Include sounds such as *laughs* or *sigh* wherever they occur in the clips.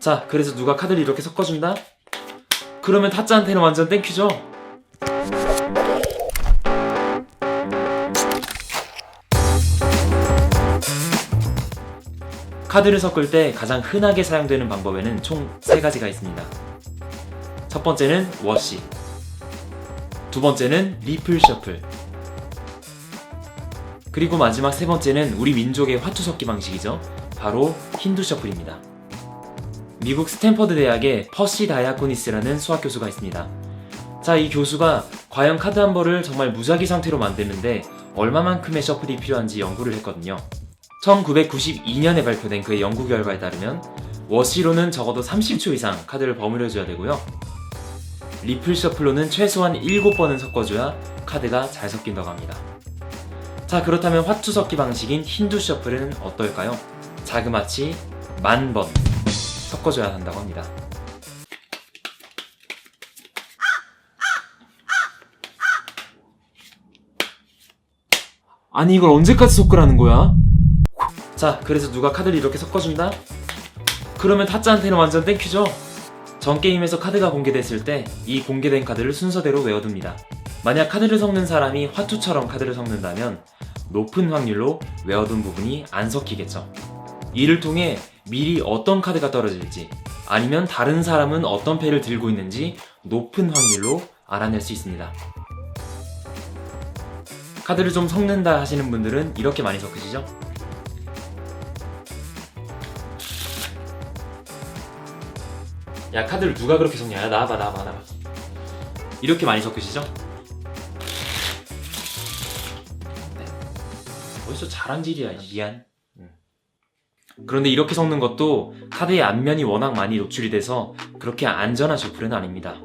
자, 그래서 누가 카드를 이렇게 섞어준다? 그러면 타짜한테는 완전 땡큐죠? 카드를 섞을 때 가장 흔하게 사용되는 방법에는 총세 가지가 있습니다. 첫 번째는 워시, 두 번째는 리플 셔플, 그리고 마지막 세 번째는 우리 민족의 화투 섞기 방식이죠. 바로 힌두 셔플입니다. 미국 스탠퍼드 대학에 퍼시 다이아코니스라는 수학 교수가 있습니다. 자, 이 교수가 과연 카드 한 벌을 정말 무작위 상태로 만드는데 얼마만큼의 셔플이 필요한지 연구를 했거든요. 1992년에 발표된 그의 연구 결과에 따르면 워시로는 적어도 30초 이상 카드를 버무려줘야 되고요. 리플 셔플로는 최소한 7번은 섞어줘야 카드가 잘 섞인다고 합니다. 자, 그렇다면 화투 섞기 방식인 힌두 셔플은 어떨까요? 자그마치 만 번 섞어줘야 한다고 합니다. 아니 이걸 언제까지 섞으라는 거야? 자, 그래서 누가 카드를 이렇게 섞어준다? 그러면 타짜한테는 완전 땡큐죠? 전 게임에서 카드가 공개됐을 때 이 공개된 카드를 순서대로 외워둡니다. 만약 카드를 섞는 사람이 화투처럼 카드를 섞는다면 높은 확률로 외워둔 부분이 안 섞이겠죠. 이를 통해 미리 어떤 카드가 떨어질지 아니면 다른 사람은 어떤 패를 들고 있는지 높은 확률로 알아낼 수 있습니다. 카드를 좀 섞는다 하시는 분들은 이렇게 많이 섞으시죠? 야 카드를 누가 그렇게 섞냐? 야, 나와봐 나와봐 나와봐 이렇게 많이 섞으시죠? 네. 어디서 자랑질이야 미안 음. 그런데 이렇게 섞는 것도 카드의 앞면이 워낙 많이 노출이 돼서 그렇게 안전한 셔플은 아닙니다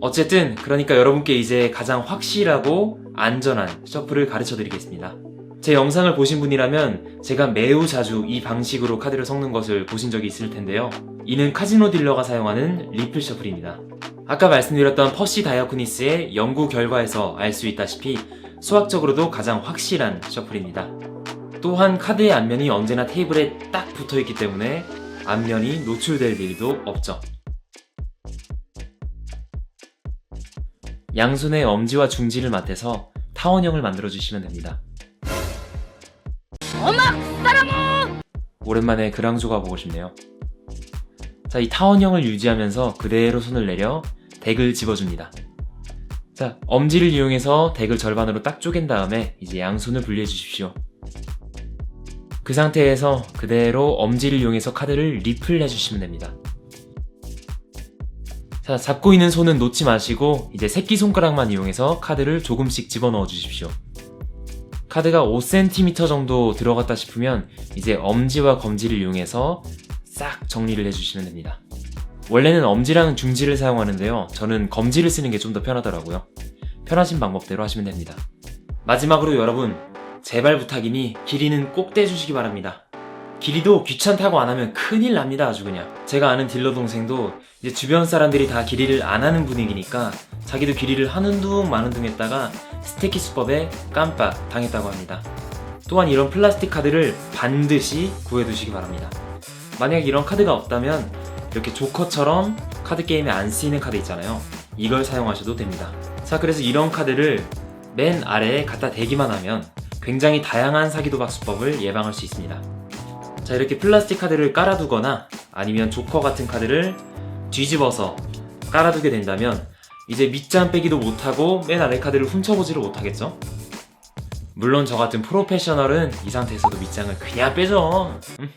어쨌든 그러니까 여러분께 이제 가장 확실하고 안전한 셔플을 가르쳐 드리겠습니다 제 영상을 보신 분이라면 제가 매우 자주 이 방식으로 카드를 섞는 것을 보신 적이 있을 텐데요. 이는 카지노 딜러가 사용하는 리플 셔플입니다. 아까 말씀드렸던 퍼시 다이어쿠니스의 연구 결과에서 알 수 있다시피 수학적으로도 가장 확실한 셔플입니다. 또한 카드의 앞면이 언제나 테이블에 딱 붙어 있기 때문에 앞면이 노출될 일도 없죠. 양손의 엄지와 중지를 맞대서 타원형을 만들어 주시면 됩니다. 오랜만에 그랑조가 보고 싶네요. 자, 이 타원형을 유지하면서 그대로 손을 내려 덱을 집어줍니다. 자, 엄지를 이용해서 덱을 절반으로 딱 쪼갠 다음에 이제 양손을 분리해 주십시오. 그 상태에서 그대로 엄지를 이용해서 카드를 리플 해주시면 됩니다. 자, 잡고 있는 손은 놓지 마시고 이제 새끼손가락만 이용해서 카드를 조금씩 집어넣어 주십시오. 카드가 5cm 정도 들어갔다 싶으면 이제 엄지와 검지를 이용해서 싹 정리를 해주시면 됩니다. 원래는 엄지랑 중지를 사용하는데요. 저는 검지를 쓰는 게 좀 더 편하더라고요. 편하신 방법대로 하시면 됩니다. 마지막으로 여러분, 제발 부탁이니 길이는 꼭 떼주시기 바랍니다. 길이도 귀찮다고 안 하면 큰일 납니다, 아주 그냥. 제가 아는 딜러 동생도 이제 주변 사람들이 다 길이를 안 하는 분위기니까 자기도 길이를 하는 둥 마는 둥 했다가 스테키 수법에 깜빡 당했다고 합니다. 또한 이런 플라스틱 카드를 반드시 구해두시기 바랍니다. 만약 이런 카드가 없다면 이렇게 조커처럼 카드 게임에 안 쓰이는 카드 있잖아요. 이걸 사용하셔도 됩니다. 자, 그래서 이런 카드를 맨 아래에 갖다 대기만 하면 굉장히 다양한 사기도 박 수법을 예방할 수 있습니다. 자, 이렇게 플라스틱 카드를 깔아두거나 아니면 조커 같은 카드를 뒤집어서 깔아두게 된다면 이제 밑잔 빼기도 못하고 맨 아래 카드를 훔쳐보지를 못하겠죠? 물론 저 같은 프로페셔널은 이 상태에서도 밑장을 그냥 빼죠. *laughs*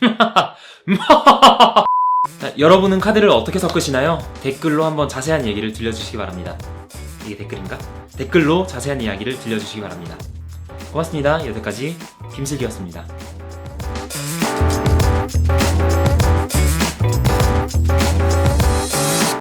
자, 여러분은 카드를 어떻게 섞으시나요? 댓글로 한번 자세한 얘기를 들려주시기 바랍니다. 이게 댓글인가? 댓글로 자세한 이야기를 들려주시기 바랍니다. 고맙습니다. 여기까지 김슬기였습니다.